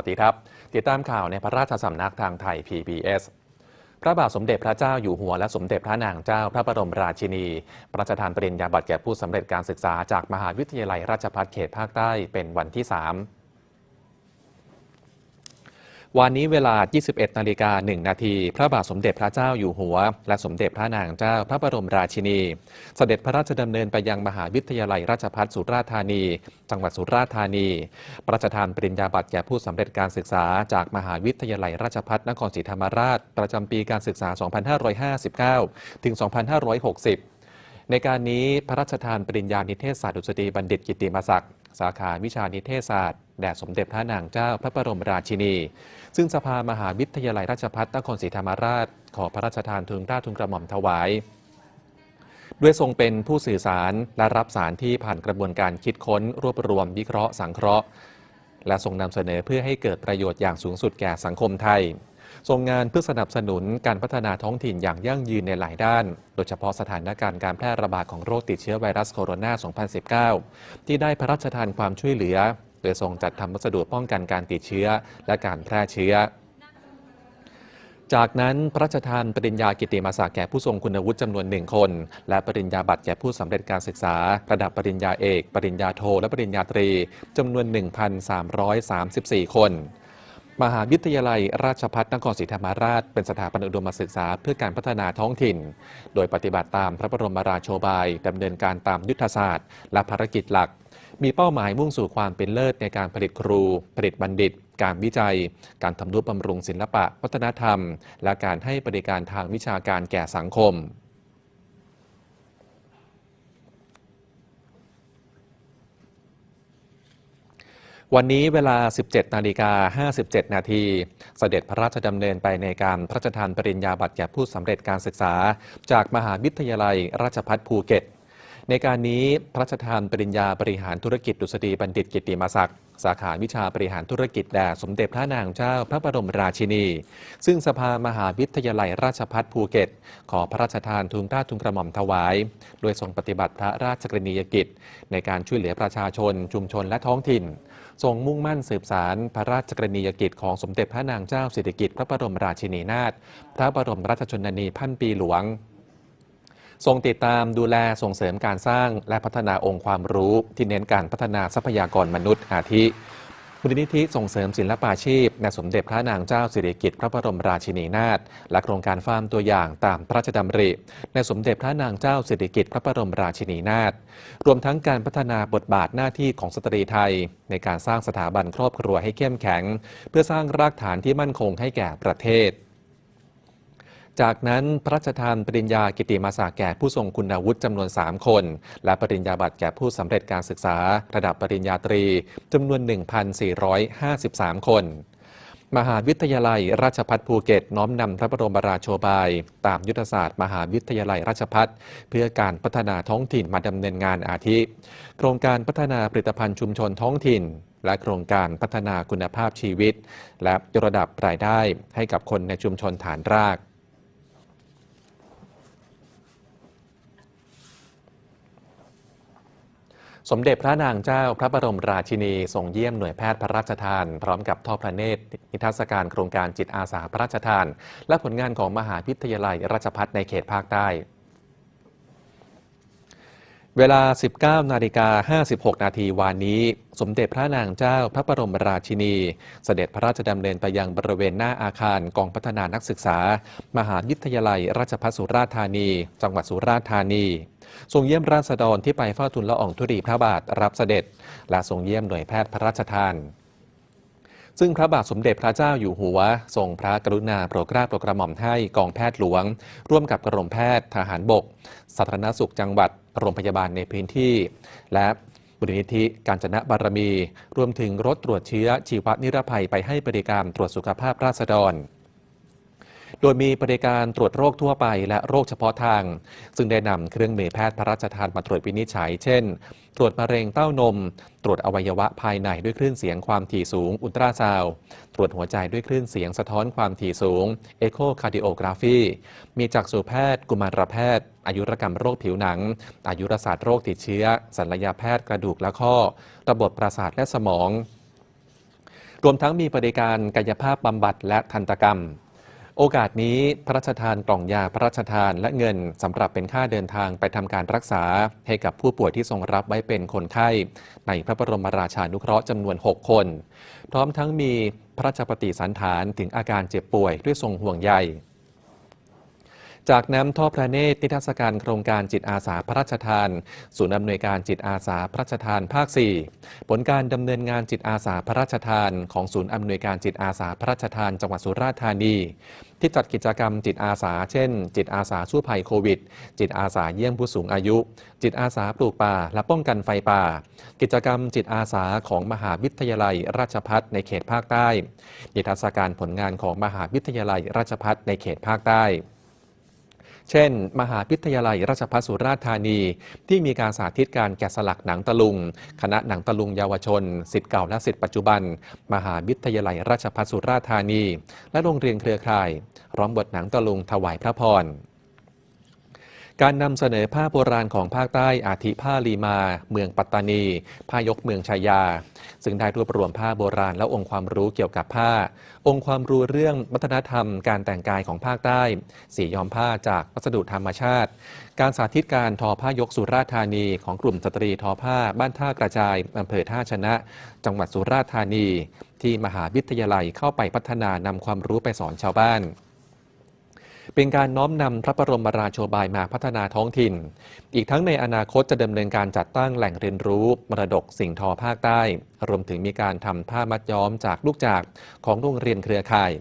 วัสดีครับ ติดตามข่าวในพระราชสำนักทางไทย PBS พระบาทสมเด็จพระเจ้าอยู่หัวและสมเด็จพระนางเจ้าพระบรมราชินี ประราชทานปริญญาบัตรแก่ผู้สำเร็จการศึกษาจากมหาวิทยาลัยราชภัฏเขตภาคใต้เป็นวันที่ 3 วันนี้เวลา 21 นาฬิกา 1 นาที พระบาทสมเด็จพระเจ้าอยู่หัว และสมเด็จพระนางเจ้าพระบรมราชินี เสด็จพระราชดำเนินไปยังมหาวิทยาลัยราชภัฏสุราษฎร์ธานี จังหวัดสุราษฎร์ธานี ประราชทานปริญญาบัตรแก่ผู้สำเร็จการศึกษาจากมหาวิทยาลัยราชภัฏนครศรีธรรมราช ประจำปีการศึกษา 2559 ถึง 2560 ในการนี้พระราชทานปริญญานิเทศศาสตร์ดุษฎีบัณฑิตกิติมศักดิ์ สาขาวิชานิเทศศาสตร์แด่สมเด็จพระนางเจ้าพระบรมราชินี ซึ่งสภามหาวิทยาลัยราชภัฏนครศรีธรรมราช ขอพระราชทานทุนกล้าทุนกระหม่อมถวาย ด้วยทรงเป็นผู้สื่อสารและรับสารที่ผ่านกระบวนการคิดค้น รวบรวมวิเคราะห์สังเคราะห์ และทรงนำเสนอเพื่อให้เกิดประโยชน์อย่างสูงสุดแก่สังคมไทย ทรงงานเพื่อสนับสนุนการพัฒนาท้องถิ่นอย่างยั่งยืนในหลายด้าน โดยเฉพาะสถานการณ์การแพร่ระบาดของโรคติดเชื้อไวรัสโคโรนา 2019 ที่ได้พระราชทานความช่วยเหลือ โดยทรงจัดทำวัสดุป้องกันการติดเชื้อ และการแพร่เชื้อจากนั้นพระราชทานปริญญากิติมศักดิ์แก่ผู้ทรงคุณวุฒิจำนวนหนึ่งคน และปริญญาบัตรแก่ผู้สำเร็จการศึกษา ระดับปริญญาเอก ปริญญาโท และปริญญาตรีจำนวน 1,334 คน มหาวิทยาลัยราชภัฏนครศรีธรรมราช เป็นสถาบันอุดมศึกษาเพื่อการพัฒนาท้องถิ่น โดยปฏิบัติตามพระบรมราโชบายดำเนินการตามยุทธศาสตร์ และภารกิจหลัก มีเป้าหมายมุ่งสู่ความเป็นเลิศในการผลิตครู ผลิตบัณฑิต การวิจัย การทำนุบำรุงศิลปะ วัฒนธรรม และการให้บริการทางวิชาการแก่สังคม วันนี้เวลา 17 นาฬิกา 57 นาที เสด็จพระราชดำเนินไปในการพระราชทานปริญญาบัตรแก่ผู้สำเร็จการศึกษา จากมหาวิทยาลัยราชภัฏภูเก็ต ในการนี้พระราชทานปริญญาบริหารธุรกิจดุษฎีบัณฑิตกิติมศักดิ์สาขาวิชาบริหารธุรกิจแด่สมเด็จพระนางเจ้าพระบรมราชินี ซึ่งสภามหาวิทยาลัยราชภัฏภูเก็ต ขอพระราชทานทุนกล้าทุนกระหม่อมถวาย โดยทรงปฏิบัติพระราชกรณียกิจ ในการช่วยเหลือประชาชน ชุมชนและท้องถิ่น ทรงมุ่งมั่นสืบสารพระราชกรณียกิจของสมเด็จพระนางเจ้าสิริกิติ์พระบรมราชินีนาถพระบรมราชชนนีพันปีหลวงทรงติดตามดูแลส่งเสริมการสร้างและพัฒนาองค์ความรู้ที่เน้นการพัฒนาทรัพยากรมนุษย์อาทิ มูลนิธิส่งเสริมศิลปาชีพในสมเด็จพระนางเจ้าสิริกิติ์พระบรมราชินีนาถและโครงการฟาร์มตัวอย่างตามพระราชดำริ ในสมเด็จพระนางเจ้าสิริกิติ์พระบรมราชินีนาถรวมทั้งการพัฒนาบทบาทหน้าที่ของสตรีไทย ในการสร้างสถาบันครอบครัวให้เข้มแข็ง เพื่อสร้างรากฐานที่มั่นคงให้แก่ประเทศ จากนั้นพระราชทานปริญญากิติมาศักดิ์แก่ผู้ทรงคุณวุฒิจำนวน 3 คน และปริญญาบัตรแก่ผู้สำเร็จการศึกษา ระดับปริญญาตรีจำนวน 1,453 คนมหาวิทยาลัยราชภัฏภูเก็ต น้อมนำพระบรมราโชบาย ตามยุทธศาสตร์ มหาวิทยาลัยราชภัฏเพื่อการพัฒนาท้องถิ่นมาดำเนินงานอาทิ โครงการพัฒนาผลิตภัณฑ์ชุมชนท้องถิ่น และโครงการพัฒนาคุณภาพชีวิต และยกระดับรายได้ให้กับคนในชุมชนฐานราก สมเด็จพระนางเจ้าพระบรมราชินีทรงเยี่ยมหน่วยแพทย์พระราชทาน พร้อมกับทอดพระเนตรนิทรรศการโครงการจิตอาสาพระราชทาน และผลงานของมหาวิทยาลัยราชภัฏในเขตภาคใต้ เวลา 19 นาฬิกา 56 นาทีวานนี้ สมเด็จพระนางเจ้าพระบรมราชินี เสด็จพระราชดำเนินไปยังบริเวณหน้าอาคารกองพัฒนานักศึกษา มหาวิทยาลัยราชภัฏสุราษฎร์ธานี จังหวัดสุราษฎร์ธานี ทรงเยี่ยมราษฎรที่ไปเฝ้าทูลละอองธุลีพระบาทรับเสด็จ และทรงเยี่ยมหน่วยแพทย์พระราชทาน ซึ่งพระบาทสมเด็จพระเจ้าอยู่หัว ทรงพระกรุณาโปรดเกล้าโปรดกระหม่อมให้กองแพทย์หลวง ร่วมกับกรมแพทย์ทหารบกสาธารณสุขจังหวัดโรงพยาบาลในพื้นที่ และบุรณิธิการจนะบารมี รวมถึงรถตรวจเชื้อชีวนิรภัยไปให้บริการตรวจสุขภาพราษฎร โดยมีบริการตรวจโรคทั่วไปและโรคเฉพาะทาง ซึ่งได้นำเครื่องมือแพทย์พระราชทานมาตรวจวินิจฉัย เช่น ตรวจมะเร็งเต้านม ตรวจอวัยวะภายในด้วยคลื่นเสียงความถี่สูง อุลตราซาวด์ตรวจหัวใจด้วยคลื่นเสียงสะท้อนความถี่สูงเอโคคาร์ดิโอกราฟีมีจักษุแพทย์ กุมารแพทย์ อายุรกรรมโรคผิวหนัง อายุรศาสตร์โรคติดเชื้อศัลยแพทย์กระดูกและข้อ ระบบประสาทและสมอง รวมทั้งมีบริการกายภาพบำบัดและทันตกรรม โอกาสนี้พระราชทานกล่องยาพระราชทานและเงินสำหรับเป็นค่าเดินทางไปทำการรักษา ให้กับผู้ป่วยที่ทรงรับไว้เป็นคนไข้ ในพระบรมราชานุเคราะห์จำนวน 6 คน พร้อมทั้งมีพระราชปฏิสันฐานถึงอาการเจ็บป่วยด้วยทรงห่วงใยจากน้ำท่อพระเนตรนิทรรศการโครงการจิตอาสาพระราชทาน ศูนย์อำนวยการจิตอาสาพระราชทานภาค 4 ผลการดำเนินงานจิตอาสาพระราชทาน ของศูนย์อำนวยการจิตอาสาพระราชทานจังหวัดสุราษฎร์ธานี ที่จัดกิจกรรมจิตอาสา เช่น จิตอาสาช่วยภัยโควิด จิตอาสาเยี่ยมผู้สูงอายุ จิตอาสาปลูกป่าและป้องกันไฟป่า กิจกรรมจิตอาสาของมหาวิทยาลัยราชพัฒในเขตภาคใต้นิทรรศการผลงานของมหาวิทยาลัยราชพัฒในเขตภาคใต้ เช่น มหาวิทยาลัยราชภัฏสุราษฎร์ธานี ที่มีการสาธิตการแกะสลักหนังตะลุง คณะหนังตะลุงเยาวชนสิทธิ์เก่าและสิทธิ์ปัจจุบัน มหาวิทยาลัยราชภัฏสุราษฎร์ธานี และโรงเรียนเครือข่ายร้อมบทหนังตะลุงถวายพระพร การนำเสนอผ้าโบราณของภาคใต้อาทิผ้าลีมา เมืองปัตตานีผ้ายกเมืองชายา ซึ่งได้รวบรวมผ้าโบราณและองค์ความรู้เกี่ยวกับผ้า องค์ความรู้เรื่องวัฒนธรรม การแต่งกายของภาคใต้ สีย้อมผ้าจากวัสดุธรรมชาติ การสาธิตการทอผ้ายกสุราษฎร์ธานีของกลุ่มสตรีทอผ้าบ้านท่ากระจายอำเภอท่าชนะ จังหวัดสุราษฎร์ธานี ที่มหาวิทยาลัยเข้าไปพัฒนานำความรู้ไปสอนชาวบ้าน เป็นการน้อมนำพระบรมราโชบายมาพัฒนาท้องถิ่น อีกทั้งในอนาคตจะดำเนินการจัดตั้งแหล่งเรียนรู้ มรดกสิ่งทอภาคใต้ รวมถึงมีการทำผ้ามัดย้อมจากลูกจากของโรงเรียนเครือข่าย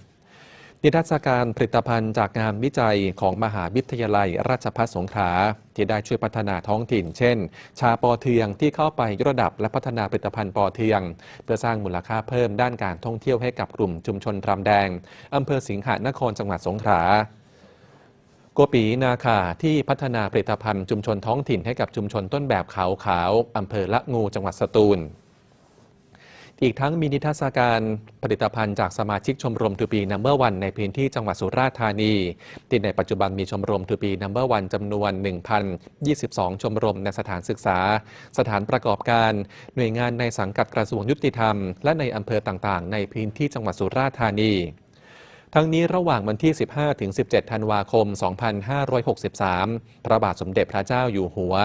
นิทรรศการผลิตภัณฑ์จากงานวิจัยของมหาวิทยาลัยราชภัฏสงขลาที่ได้ช่วยพัฒนาท้องถิ่น เช่น ชาปอเทืองที่เข้าไปยกระดับและพัฒนาผลิตภัณฑ์ปอเทือง เพื่อสร้างมูลค่าเพิ่มด้านการท่องเที่ยวให้กับกลุ่มชุมชนรำแดงอำเภอสิงหนครจังหวัดสงขลา โกปีนาคาที่พัฒนาผลิตภัณฑ์ชุมชนท้องถิ่นให้กับชุมชนต้นแบบขาวขาวอำเภอละงูจังหวัดสตูล อีกทั้งมีนิทรรศการผลิตภัณฑ์จากสมาชิกชมรมทูปีนัมเบอร์วันในพื้นที่จังหวัดสุราษฎร์ธานีที่ในปัจจุบันมีชมรมทูปีนัมเบอร์วันจำนวน 1,022 ชมรมในสถานศึกษา สถานประกอบการ หน่วยงานในสังกัดกระทรวงยุติธรรม และในอำเภอต่างๆ ในพื้นที่จังหวัดสุราษฎร์ธานี ทั้งนี้ระหว่างวันที่ 15 ถึง 17 ธันวาคม 2563 พระบาทสมเด็จพระเจ้าอยู่หัว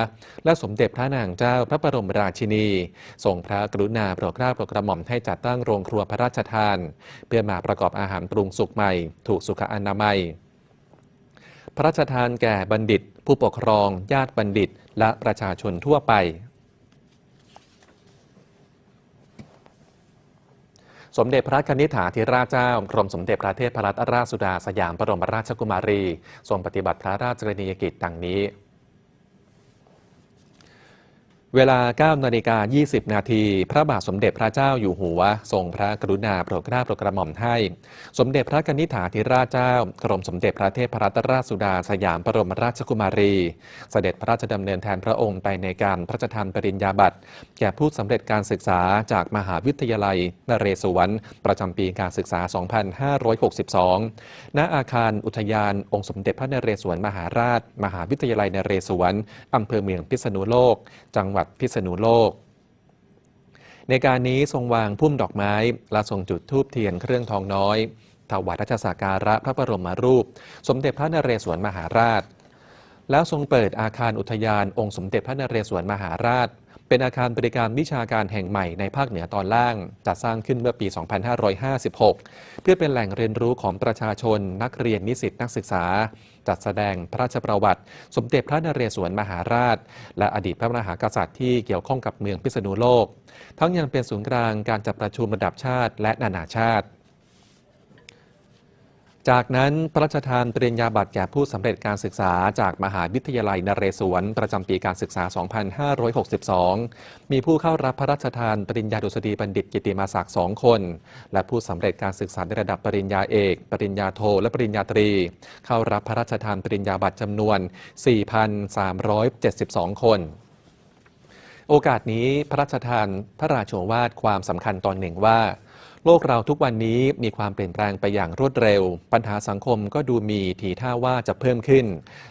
และสมเด็จพระนางเจ้าพระบรมราชินีทรงพระกรุณาโปรดเกล้าโปรดกระหม่อมให้จัดตั้งโรงครัวพระราชทาน เพื่อมาประกอบอาหารปรุงสุกใหม่ ถูกสุขอนามัย พระราชทานแก่บัณฑิต ผู้ปกครอง ญาติบัณฑิต และประชาชนทั่วไป สมเด็จพระนิษฐาธิราชเจ้ากรมสมเด็จพระเทพรัตนราชสุดาสยามบรมราชกุมารี ทรงปฏิบัติพระราชกรณียกิจดังนี้ เวลา 9 นาฬิกา 20 นาที พระบาทสมเด็จพระเจ้าอยู่หัว ทรงพระกรุณาโปรดเกล้าโปรดกระหม่อมให้ สมเด็จพระกนิษฐาธิราชเจ้า กรมสมเด็จพระเทพรัตนราชสุดาสยามบรมราชกุมารี เสด็จพระราชดำเนินแทนพระองค์ไปในการพระราชทานปริญญาบัตร แก่ผู้สำเร็จการศึกษาจากมหาวิทยาลัยนเรศวร ประจำปีการศึกษา 2562 ณ อาคารอุทยาน องค์สมเด็จพระนเรศวรมหาราช มหาวิทยาลัยนเรศวรอำเภอเมืองพิษณุโลก จังหวัดพิษณุโลก ในการนี้ทรงวางพุ่มดอกไม้ และทรงจุดธูปเทียนเครื่องทองน้อยถวายราชสักการะพระบรมรูป สมเด็จพระนเรศวรมหาราช แล้วทรงเปิดอาคารอุทยานองค์สมเด็จพระนเรศวรมหาราช เป็นอาคารบริการวิชาการแห่งใหม่ในภาคเหนือตอนล่าง จัดสร้างขึ้นเมื่อปี 2556 เพื่อเป็นแหล่งเรียนรู้ของประชาชน นักเรียนนิสิตนักศึกษา จัดแสดงพระราชประวัติ สมเด็จพระนเรศวรมหาราช และอดีตพระมหากษัตริย์ที่เกี่ยวข้องกับเมืองพิษณุโลก ทั้งยังเป็นศูนย์กลางการจัดประชุมระดับชาติและนานาชาติ จากนั้นพระราชทานปริญญาบัตรแก่ผู้สำเร็จการศึกษาจากมหาวิทยาลัยนเรศวร ประจำปีการศึกษา 2562 มีผู้เข้ารับพระราชทานปริญญาดุษฎีบัณฑิตกิติมาศักดิ์สองคน และผู้สำเร็จการศึกษาในระดับปริญญาเอก ปริญญาโท และปริญญาตรี เข้ารับพระราชทานปริญญาบัตรจำนวน 4,372 คนโอกาสนี้พระราชทานพระราชโอวาทความสำคัญตอนหนึ่งว่า โลกเราทุกวันนี้มีความเปลี่ยนแปลงไปอย่างรวดเร็ว ปัญหาสังคมก็ดูมีทีท่าว่าจะเพิ่มขึ้น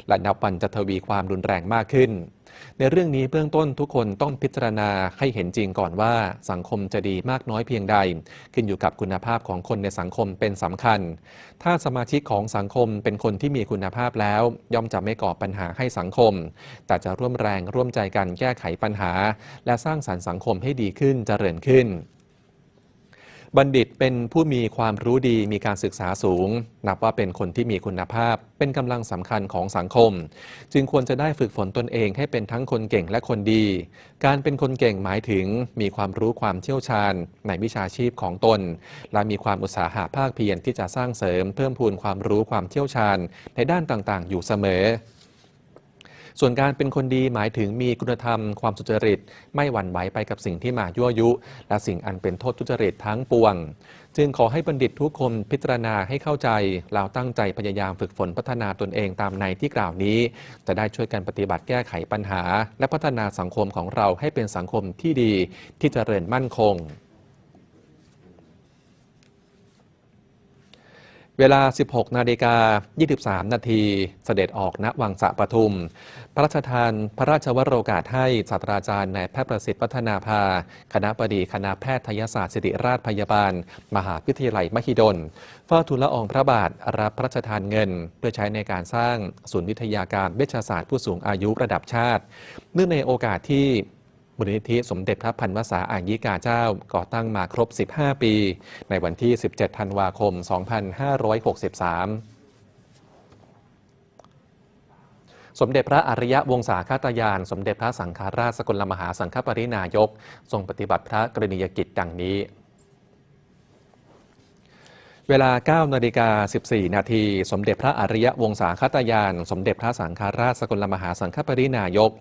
และนับวันจะทวีความรุนแรงมากขึ้น ในเรื่องนี้เบื้องต้นทุกคนต้องพิจารณาให้เห็นจริงก่อนว่าสังคมจะดีมากน้อยเพียงใด ขึ้นอยู่กับคุณภาพของคนในสังคมเป็นสำคัญ ถ้าสมาชิกของสังคมเป็นคนที่มีคุณภาพแล้ว ย่อมจะไม่ก่อปัญหาให้สังคม แต่จะร่วมแรงร่วมใจกันแก้ไขปัญหา และสร้างสรรค์สังคมให้ดีขึ้นเจริญขึ้น บัณฑิตเป็นผู้มีความรู้ดีมีการศึกษาสูง นับว่าเป็นคนที่มีคุณภาพ เป็นกำลังสำคัญของสังคม จึงควรจะได้ฝึกฝนตนเองให้เป็นทั้งคนเก่งและคนดี การเป็นคนเก่งหมายถึง มีความรู้ความเชี่ยวชาญ ในวิชาชีพของตน และมีความอุตสาหะภาคเพียรที่จะสร้างเสริมเพิ่มพูนความรู้ความเชี่ยวชาญ ในด้านต่างๆ อยู่เสมอ ส่วนการเป็นคนดีหมายถึงมีคุณธรรมความสุจริต ไม่หวั่นไหวไปกับสิ่งที่มายั่วยุ และสิ่งอันเป็นโทษทุจริตทั้งปวง จึงขอให้บัณฑิตทุกคนพิจารณาให้เข้าใจแล้วตั้งใจพยายามฝึกฝนพัฒนาตนเองตามในที่กล่าวนี้ จะได้ช่วยกันปฏิบัติแก้ไขปัญหา และพัฒนาสังคมของเราให้เป็นสังคมที่ดีที่เจริญมั่นคง เวลา 16 นาฬิกา 23 นาที เสด็จออกณวังสะปทุม พระราชทานพระราชวโรกาสให้ศาสตราจารย์นายแพทย์ประสิทธิ์พัฒนาภา คณะบดีคณะแพทยศาสตร์ศิริราชพยาบาล มหาวิทยาลัยมหิดลเฝ้าทูลละอองพระบาทรับพระราชทานเงิน เพื่อใช้ในการสร้างศูนย์วิทยาการเวชศาสตร์ผู้สูงอายุระดับชาติ เนื่องในโอกาสที่ มูลนิธิสมเด็จพระพันวษาอ่างยิกาเจ้าก่อตั้งมาครบ 15 ปี ในวันที่ 17 ธันวาคม 2563สมเด็จพระอริยวงศาคตยาน สมเด็จพระสังฆราชสกลมหาสังฆปรินายก ทรงปฏิบัติพระกรณียกิจดังนี้ เวลา 9 นาฬิกา 14 นาที สมเด็จพระอริยวงศาคตยาน สมเด็จพระสังฆราชสกลมหาสังฆปรินายก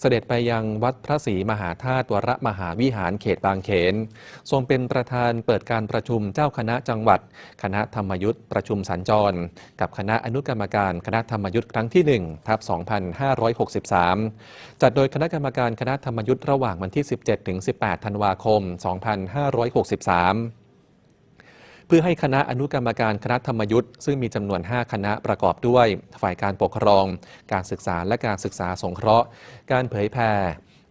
เสด็จไปยังวัดพระศรีมหาธาตุวรมหาวิหารเขตบางเขน ทรงเป็นประธานเปิดการประชุมเจ้าคณะจังหวัด คณะธรรมยุทธ์ประชุมสัญจร กับคณะอนุกรรมการคณะธรรมยุทธ์ครั้งที่ 1 ทับ 2563 จัดโดยคณะกรรมการคณะธรรมยุทธ์ระหว่างวันที่ 17ถึง18 ธันวาคม 2563 พื่อให้คณะอนุกรรมการคณะธรรมยุทธ์ซึ่งมีจำนวน 5 คณะประกอบด้วย ฝ่ายการปกครอง การศึกษาและการศึกษาสงเคราะห์ การเผยแผ่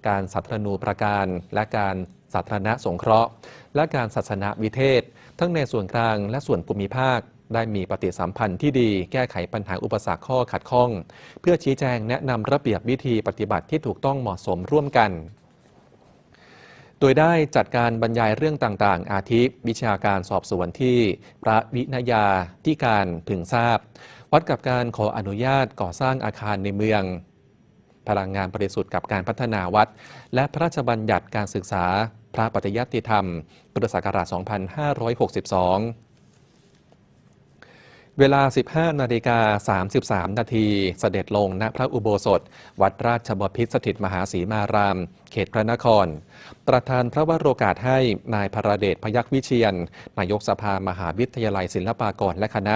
การสาธารณูประการ และการสาธารณสงเคราะห์ และการศาสนาวิเทศ ทั้งในส่วนกลางและส่วนภูมิภาคได้มีปฏิสัมพันธ์ที่ดีแก้ไขปัญหาอุปสรรคข้อขัดข้อง เพื่อชี้แจงแนะนำระเบียบวิธีปฏิบัติที่ถูกต้องเหมาะสมร่วมกัน โดยได้จัดการบรรยายเรื่องต่างๆ อาทิวิชาการสอบสวนที่พระวินยาที่การถึงทราบ วัดกับการขออนุญาตก่อสร้างอาคารในเมือง พลังงานบริสุทธิ์กับการพัฒนาวัด และพระราชบัญญัติการศึกษาพระปฏิยัติธรรม พุทธศักราช 2562 เวลา 15 นาฬิกา 33 นาทีเสด็จลงณพระอุโบสถ วัดราชบพิตรสถิตมหาศรีมาราม เขตพระนคร ประธานพระวโรกาสให้นายพระเดชพยัคฆ์วิเชียน นายกสภามหาวิทยาลัยศิลปากรและคณะ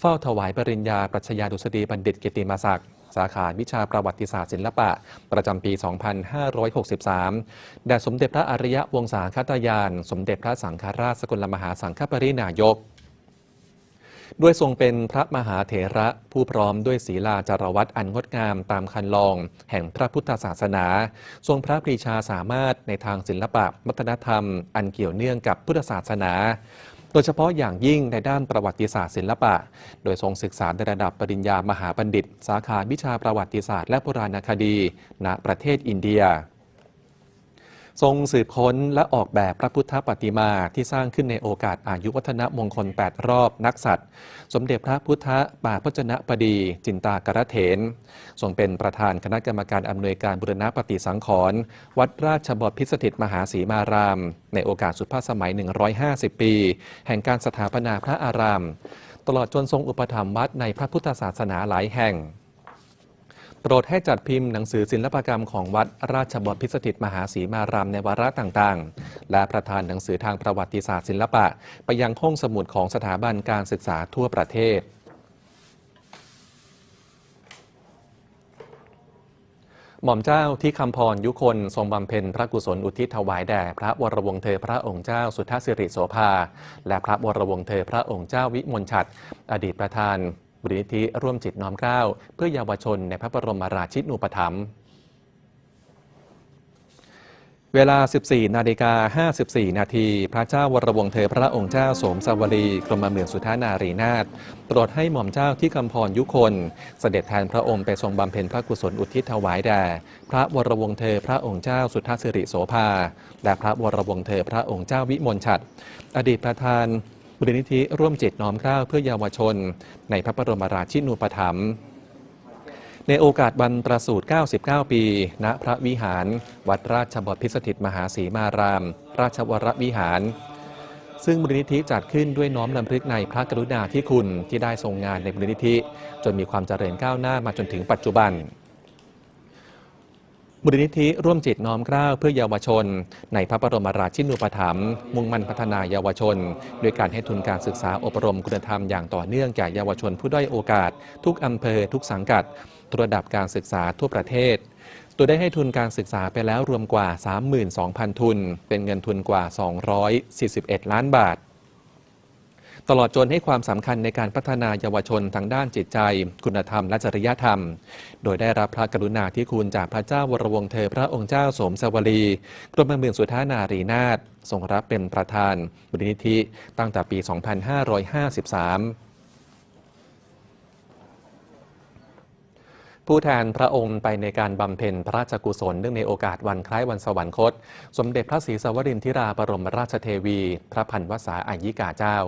เฝ้าถวายปริญญาปรัชญาดุษฎีบัณฑิตกิติมศักดิ์สาขาวิชาประวัติศาสตร์ศิลปะ ประจำปี 2563 แด่สมเด็จพระอริยวงศาคตยาน สมเด็จพระสังฆราชสกลมหาสังฆปรินายก ด้วยทรงเป็นพระมหาเถระผู้พร้อมด้วยศีลาจารวัตอันงดงามตามคันลอง แห่งพระพุทธศาสนา ทรงพระปรีชาสามารถในทางศิลปะวัฒนธรรม อันเกี่ยวเนื่องกับพุทธศาสนาโดยเฉพาะอย่างยิ่งในด้านประวัติศาสตร์ศิลปะ โดยทรงศึกษาในระดับปริญญามหาบัณฑิต สาขาวิชาประวัติศาสตร์และโบราณคดี ณ ประเทศอินเดีย ทรงสืบค้นและออกแบบพระพุทธปฏิมาที่สร้างขึ้นในโอกาสอายุวัฒนมงคล 8 รอบนักสัตว์ สมเด็จพระพุทธป่าพจนะปดีจินตากรเถนทรงเป็นประธานคณะกรรมการอำนวยการบุรณปฏิสังขรณ์วัดราชบพิตรสถิตมหาศรีมาราม ในโอกาสสุดภาสมัย 150 ปี แห่งการสถาปนาพระอาราม ตลอดจนทรงอุปถัมภ์วัดในพระพุทธศาสนาหลายแห่ง โปรดให้จัดพิมพ์หนังสือศิลปกรรมของวัดราชบพิสถิตมหาศรีมารามในวาระต่างๆ และประธานหนังสือทางประวัติศาสตร์ศิลปะ ไปยังห้องสมุดของสถาบันการศึกษาทั่วประเทศหม่อมเจ้าที่คำพรยุคนทรงบำเพ็ญพระกุศลอุทิศถวายแด่พระวรวงเธอพระองค์เจ้าสุทธสิริโสภา และพระวรวงเธอพระองค์เจ้าวิมลฉัตรอดีตประธาน บรินิธิร่วมจิตน้อมเกล้าเพื่อเยาวชนในพระบรมราชินูปถัมภ์เวลา 14 นาฬิกา 54 นาที พระเจ้าวรวงศ์เธอพระองค์เจ้าสมสวรีกรมเมืองสุธานารีนาถโปรดให้หม่อมเจ้าที่คำพรยุคน เสด็จแทนพระองค์ไปทรงบำเพ็ญพระกุศลอุทิศถวายแด่พระวรวงศ์เธอพระองค์เจ้าสุทธสิริโสภา และพระวรวงศ์เธอพระองค์เจ้าวิมลฉัตรอดีตประธาน มูลนิธิร่วมจิตน้อมเกล้าเพื่อเยาวชน ในพระบรมราชินูปถัมภ์ในโอกาสวันประสูติ 99 ปี ณ พระวิหาร วัดราชบพิสถิตมหาสีมาราม ราชวรวิหาร ซึ่งมูลนิธิจัดขึ้นด้วยน้อมนำลึกในพระกรุณาธิคุณที่ได้ทรงงานในมูลนิธิ จนมีความเจริญก้าวหน้ามาจนถึงปัจจุบัน มูลนิธิร่วมจิตน้อมเกล้าเพื่อเยาวชน ในพระบรมราชินูปถัมภ์มุ่งมั่นพัฒนาเยาวชน โดยการให้ทุนการศึกษาอบรมคุณธรรมอย่างต่อเนื่องแก่เยาวชนผู้ด้อยโอกาส ทุกอำเภอทุกสังกัดระดับการศึกษาทั่วประเทศตัวได้ให้ทุนการศึกษาไปแล้วรวมกว่า 32,000 ทุน เป็นเงินทุนกว่า 241 ล้านบาท ตลอดจนให้ความสำคัญในการพัฒนาเยาวชนทางด้านจิตใจ คุณธรรมและจริยธรรม โดยได้รับพระกรุณาธิคุณจากพระเจ้าวรวงศ์เธอพระองค์เจ้าสมสวรีกรมเมืองสุธานารีนาถทรงรับเป็นประธานมูลนิธิตั้งแต่ปี 2553ผู้แทนพระองค์ไปในการบำเพ็ญพระราชกุศลเนื่องในโอกาสวันคล้ายวันสวรรคต สมเด็จพระศรีสวรินทิราบรมราชเทวี พระพันวษาอายิกาเจ้า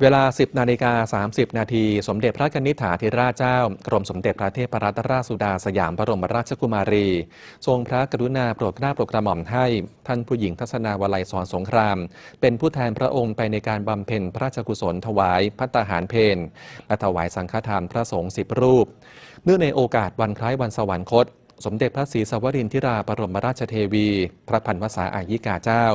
เวลา 10 นาฬิกา 30 นาที สมเด็จพระกนิษฐาธิราชเจ้า กรมสมเด็จพระเทพรัตนราชสุดาสยามบรมราชกุมารี ทรงพระกรุณาโปรดเกล้าโปรดกระหม่อมให้ ท่านผู้หญิงทัศนาวลัยสอนสงคราม เป็นผู้แทนพระองค์ไปในการบำเพ็ญพระราชกุศลถวายพัตตาหารเพนและถวายสังฆทานพระสงฆ์สิบรูป เนื่องในโอกาสวันคล้ายวันสวรรคต สมเด็จพระศรีสวรินทิราบรมราชเทวี พระพันวษาอายิกาเจ้า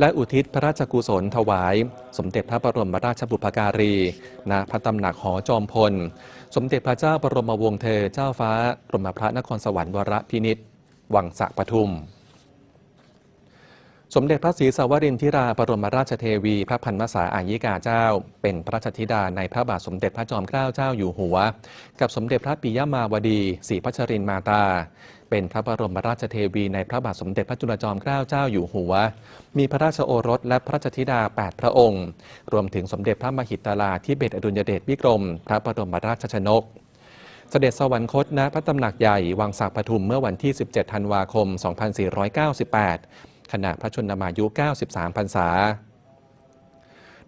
และอุทิศพระราชกุศลถวาย สมเด็จพระบรมราชบุพการี ณ พระตำหนักหอจอมพล สมเด็จพระเจ้าบรมวงศ์เธอเจ้าฟ้ากรมพระนครสวรรค์วรพินิษฐ์วังสะปทุม สมเด็จพระศรีสวรินทิราบรมราชเทวี พระพันวษาอายิกาเจ้า เป็นพระราชธิดาในพระบาทสมเด็จพระจอมเกล้าเจ้าอยู่หัว กับสมเด็จพระปิยมาวดีศรีพัชรินมาตา เป็นพระบรมราชเทวีในพระบาทสมเด็จพระจุลจอมเกล้าเจ้าอยู่หัว มีพระราชโอรสและพระราชธิดา 8 พระองค์ รวมถึงสมเด็จพระมหิตลาธิเบศอดุลยเดชวิกรม พระบรมราชชนกเสด็จสวรรคตณพระตำหนักใหญ่ วังสาปทุมเมื่อวันที่ 17 ธันวาคม 2498 ขณะพระชนมายุ 93 พรรษา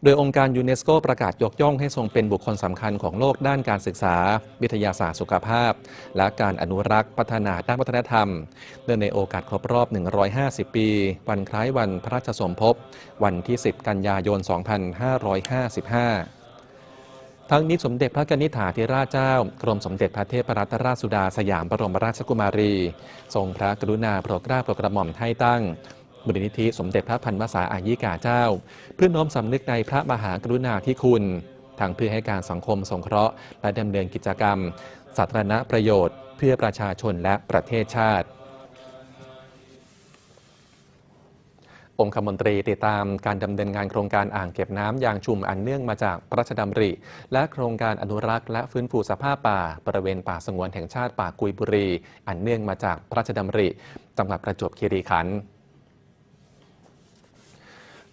โดยองค์การยูเนสโกประกาศยกย่องให้ทรงเป็นบุคคลสำคัญของโลกด้านการศึกษา วิทยาศาสตร์สุขภาพ และการอนุรักษ์พัฒนาด้านวัฒนธรรม เนื่องในโอกาสครบรอบ 150 ปี วันคล้ายวันพระราชสมภพ วันที่ 10 กันยายน 2555ทั้งนี้สมเด็จพระกนิษฐาธิราชเจ้า กรมสมเด็จพระเทพรัตนราชสุดาสยามบรมราชกุมารี ทรงพระกรุณาโปรดเกล้าโปรดกระหม่อมให้ตั้ง มูลนิธิสมเด็จพระพันวษาอายิกาเจ้า เพื่อน้อมสำนึกในพระมหากรุณาธิคุณทั้งเพื่อให้การสังคมสงเคราะห์ และดำเนินกิจกรรม สาธารณประโยชน์ เพื่อประชาชนและประเทศชาติองคมนตรีติดตามการดำเนินงานโครงการอ่างเก็บน้ำยางชุมอันเนื่องมาจากพระราชดำริ และโครงการอนุรักษ์และฟื้นฟูสภาพป่า บริเวณป่าสงวนแห่งชาติป่ากุยบุรี อันเนื่องมาจากพระราชดำริ จังหวัดประจวบคีรีขันธ์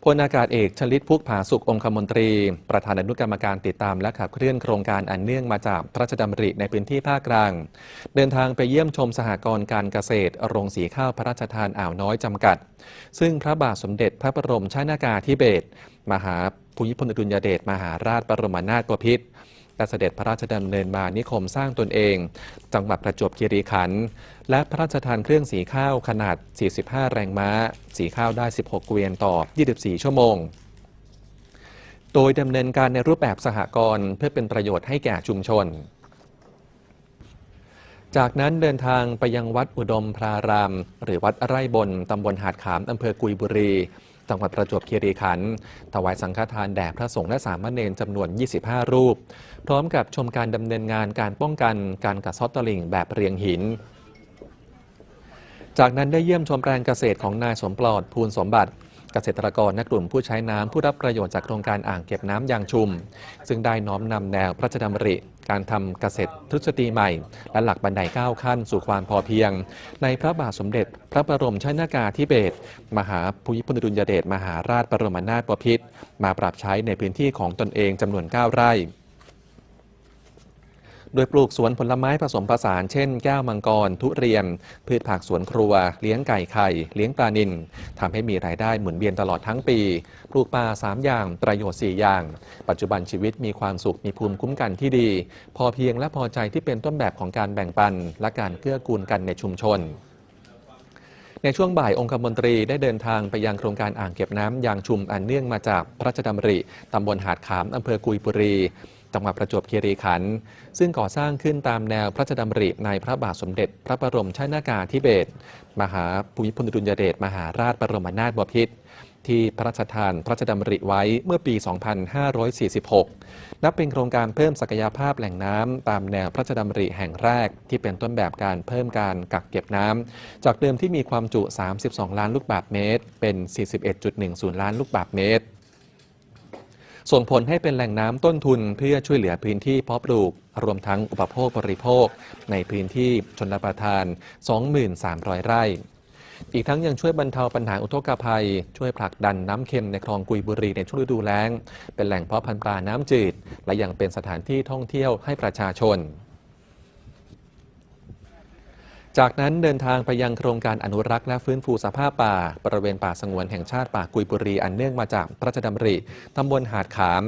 พลอากาศเอกชลิตพุกผาสุของคมนตรี ประธานอนุกรรมการติดตามและขับเคลื่อนโครงการอันเนื่องมาจากพระราชดำริในพื้นที่ภาคกลาง เดินทางไปเยี่ยมชมสหกรณ์การเกษตร โรงสีข้าวพระราชทานอ่าวน้อยจำกัด ซึ่งพระบาทสมเด็จพระบรมชนากาธิเบศรมหาภูมิพลอดุลยเดชมหาราชบรมนาถบพิตร และเสด็จพระราชดำเนินมานิคมสร้างตนเอง จังหวัดประจวบคีรีขันธ์และพระราชทานเครื่องสีข้าวขนาด 45 แรงม้า สีข้าวได้ 16 เกวียนต่อ 24 ชั่วโมง โดยดำเนินการในรูปแบบสหกรณ์เพื่อเป็นประโยชน์ให้แก่ชุมชนจากนั้นเดินทางไปยังวัดอุดมพราราม หรือวัดไร่บน ตำบลหาดขาม อำเภอกุยบุรี จังหวัดประจวบคีรีขันธ์ถวายสังฆทานแด่พระสงฆ์และสามเณรจำนวน 25 รูป พร้อมกับชมการดำเนินงานการป้องกันการกัดเซาะตลิ่งแบบเรียงหิน จากนั้นได้เยี่ยมชมแปลงเกษตรของนายสมปลอดภูลสมบัติเกษตรกรและกลุ่มผู้ใช้น้ำผู้รับประโยชน์จากโครงการอ่างเก็บน้ำยางชุม ซึ่งได้น้อมนำแนวพระราชดำริ การทำเกษตรทฤษฎีใหม่ และหลักบันไดก้าขั้นสู่ความพอเพียง ในพระบาทสมเด็จ พระบรมชนากาธิเบศรมหาภูมิพลอดุลยเดชมหาราชบรมนาถบพิตรมาปรับใช้ในพื้นที่ของตนเองจำนวน 9 ไร่ โดยปลูกสวนผลไม้ผสมผสานเช่นแก้วมังกร ทุเรียน พืชผักสวนครัว เลี้ยงไก่ไข่ เลี้ยงปลานิลทำให้มีรายได้หมุนเวียนตลอดทั้งปี ปลูกป่า3 อย่าง ประโยชน์ 4 อย่าง ปัจจุบันชีวิตมีความสุขมีภูมิคุ้มกันที่ดี พอเพียงและพอใจที่เป็นต้นแบบของการแบ่งปัน และการเกื้อกูลกันในชุมชนในช่วงบ่ายองคมนตรีได้เดินทางไปยังโครงการอ่างเก็บน้ำยางชุมอันเนื่องมาจากพระราชดำริตำบลหาดขามอำเภอกุยบุรี จังหวัดประจวบคีรีขันธ์ซึ่งก่อสร้างขึ้นตามแนวพระราชดำริในพระบาทสมเด็จ พระบรมชนากาธิเบศรมหาภูมิพลอดุลยเดชมหาราชบรมนาถบพิตรที่พระราชทานพระราชดำริไว้เมื่อปี 2546 นับเป็นโครงการเพิ่มศักยภาพแหล่งน้ำตามแนวพระราชดำริแห่งแรก ที่เป็นต้นแบบการเพิ่มการกักเก็บน้ำจากเดิมที่มีความจุ 32 ล้านลูกบาศก์เมตร เป็น 41.10 ล้านลูกบาศก์เมตร ส่งผลให้เป็นแหล่งน้ำต้นทุนเพื่อช่วยเหลือพื้นที่เพาะปลูก รวมทั้งอุปโภคบริโภค ในพื้นที่ชนประทาน 23,000 ไร่อีกทั้งยังช่วยบรรเทาปัญหาอุทกภัย ช่วยผลักดันน้ำเค็มในคลองกุยบุรีในช่วงฤดูแล้ง เป็นแหล่งเพาะพันธุ์ปลาน้ำจืด และยังเป็นสถานที่ท่องเที่ยวให้ประชาชน จากนั้นเดินทางไปยังโครงการอนุรักษ์และฟื้นฟูสภาพป่า บริเวณป่าสงวนแห่งชาติป่ากุยบุรี อันเนื่องมาจากพระราชดำริตำบลหาดขาม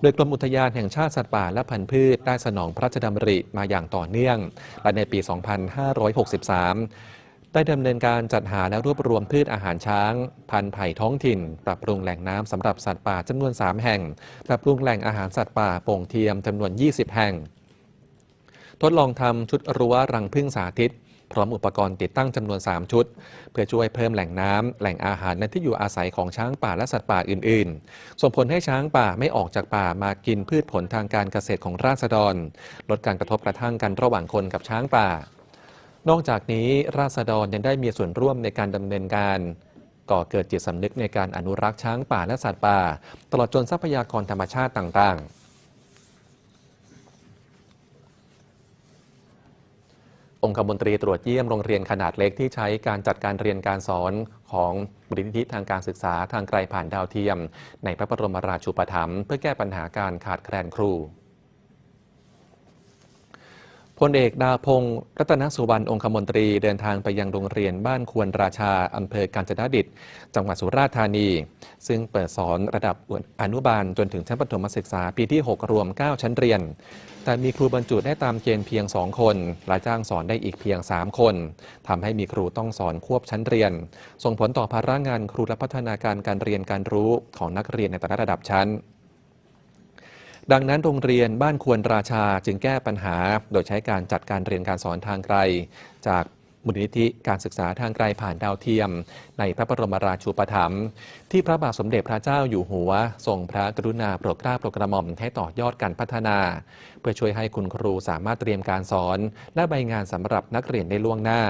โดยกรมอุทยานแห่งชาติสัตว์ป่าและพันธุ์พืชได้สนองพระราชดำริมาอย่างต่อเนื่อง และในปี 2563ได้ดำเนินการจัดหาและรวบรวมพืชอาหารช้าง พันธุ์ไผ่ท้องถิ่น ปรับปรุงแหล่งน้ำสำหรับสัตว์ป่าจำนวน 3 แห่ง ปรับปรุงแหล่งอาหารสัตว์ป่าโป่งเทียมจำนวน 20 แห่ง ทดลองทำชุดรั้วรังพึ่งสาธิต พร้อมอุปกรณ์ติดตั้งจำนวน 3 ชุด เพื่อช่วยเพิ่มแหล่งน้ำแหล่งอาหารและที่อยู่อาศัยของช้างป่าและสัตว์ป่าอื่น ๆ ส่งผลให้ช้างป่าไม่ออกจากป่ามากินพืชผลทางการเกษตรของราษฎร ลดการกระทบกระทั่งกันระหว่างคนกับช้างป่า นอกจากนี้ราษฎรยังได้มีส่วนร่วมในการดำเนินการก่อเกิดจิตสำนึกในการอนุรักษ์ช้างป่าและสัตว์ป่า ตลอดจนทรัพยากรธรรมชาติต่าง ๆ องคมนตรีตรวจเยี่ยมโรงเรียนขนาดเล็กที่ใช้การจัดการเรียนการสอนของบริธิทางการศึกษาทางไกลผ่านดาวเทียม ในพระบรมราชูปถัมภ์เพื่อแก้ปัญหาการขาดแคลนครูพลเอกดาพงศ์รัตนสุวรรณองคมนตรีเดินทางไปยังโรงเรียนบ้านควรราชา อำเภอกาญจนดิต จังหวัดสุราษฎร์ธานี ซึ่งเปิดสอนระดับอนุบาลจนถึงชั้นประถมศึกษาปีที่ 6 รวม 9 ชั้นเรียน แต่มีครูบรรจุได้ตามเกณฑ์เพียง 2 คนและจ้างสอนได้อีกเพียง 3 คนทำให้มีครูต้องสอนควบชั้นเรียน ส่งผลต่อภาระงานครูและพัฒนาการการเรียนการรู้ของนักเรียนในแต่ละระดับชั้นดังนั้นโรงเรียนบ้านควรราชาจึงแก้ปัญหา โดยใช้การจัดการเรียนการสอนทางไกล จาก มูลนิธิการศึกษาทางไกลผ่านดาวเทียม ในพระบรมราชูปถัมภ์ที่พระบาทสมเด็จพระเจ้าอยู่หัวทรงพระกรุณาโปรดเกล้าโปรดกระหม่อมให้ต่อยอดการพัฒนา เพื่อช่วยให้คุณครูสามารถเตรียมการสอนและใบงานสำหรับนักเรียนได้ล่วงหน้า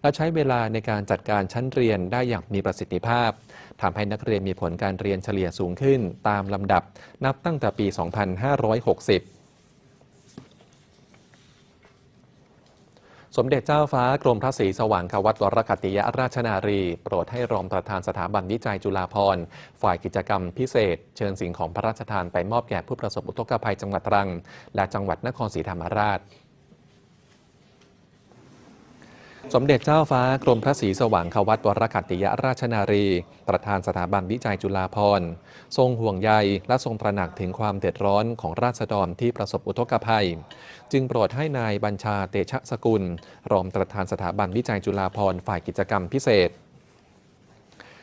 และใช้เวลาในการจัดการชั้นเรียนได้อย่างมีประสิทธิภาพทำให้นักเรียนมีผลการเรียนเฉลี่ยสูงขึ้นตามลำดับ นับตั้งแต่ปี 2560 สมเด็จเจ้าฟ้ากรมพระศรีสว่างควัตวรคตติยราชนารี โปรดให้รองประธานสถาบันวิจัยจุฬาภรณ์ฝ่ายกิจกรรมพิเศษ เชิญสิ่งของพระราชทานไปมอบแก่ผู้ประสบอุทกภัยจังหวัดตรัง และจังหวัดนครศรีธรรมราช สมเด็จเจ้าฟ้ากรมพระศรีสว่างควัตวรคัตติยราชนารี ประธานสถาบันวิจัยจุฬาภรณ์ ทรงห่วงใยและทรงตระหนักถึงความเดือดร้อนของราษฎรที่ประสบอุทกภัย จึงโปรดให้นายบัญชาเตชะสกุล รองประธานสถาบันวิจัยจุฬาภรณ์ฝ่ายกิจกรรมพิเศษ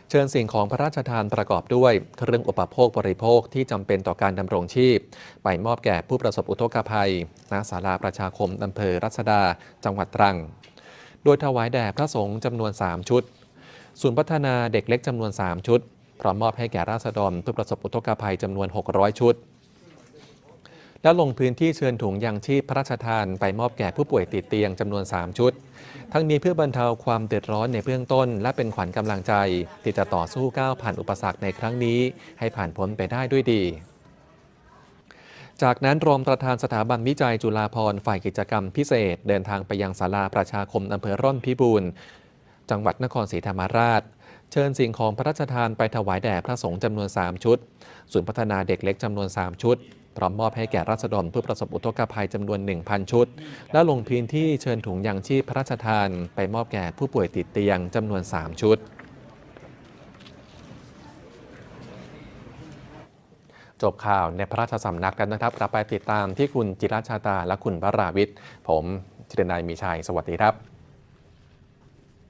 เชิญสิ่งของพระราชทานประกอบด้วยเครื่องอุปโภคบริโภคที่จำเป็นต่อการดำรงชีพ ไปมอบแก่ผู้ประสบอุทกภัยณศาลาประชาคมอำเภอรัศดา จังหวัดตรัง โดยถวายแด่พระสงฆ์จำนวน 3 ชุด ศูนย์พัฒนาเด็กเล็กจำนวน 3 ชุด พร้อมมอบให้แก่ราษฎรผู้ประสบอุทกภัยจำนวน 600 ชุด และลงพื้นที่เชิญถุงยังชีพพระราชทานไปมอบแก่ผู้ป่วยติดเตียงจำนวน 3 ชุด ทั้งนี้เพื่อบรรเทาความเดือดร้อนในเบื้องต้น และเป็นขวัญกำลังใจ ที่จะต่อสู้ก้าวผ่านอุปสรรคในครั้งนี้ ให้ผ่านพ้นไปได้ด้วยดี จากนั้นรองประธานสถาบันวิจัยจุฬาภรณ์ฝ่ายกิจกรรมพิเศษ เดินทางไปยังศาลาประชาคมอำเภอร่อนพิบูรณ์จังหวัดนครศรีธรรมราช เชิญสิ่งของพระราชทานไปถวายแด่พระสงฆ์จำนวน 3 ชุดศูนย์พัฒนาเด็กเล็กจำนวน 3 ชุด พร้อมมอบให้แก่รัษฎรผู้ประสบอุทกภัยจำนวน 1,000 ชุด และลงพื้นที่เชิญถุงยางชีพพระราชทาน ไปมอบแก่ผู้ป่วยติดเตียงจำนวน 3 ชุด จบข่าวในพระราชสำนักกันนะครับ กลับไปติดตามที่คุณจิราชาตาและคุณวราวิทย์ ผมจิรนายมีชัย สวัสดีครับ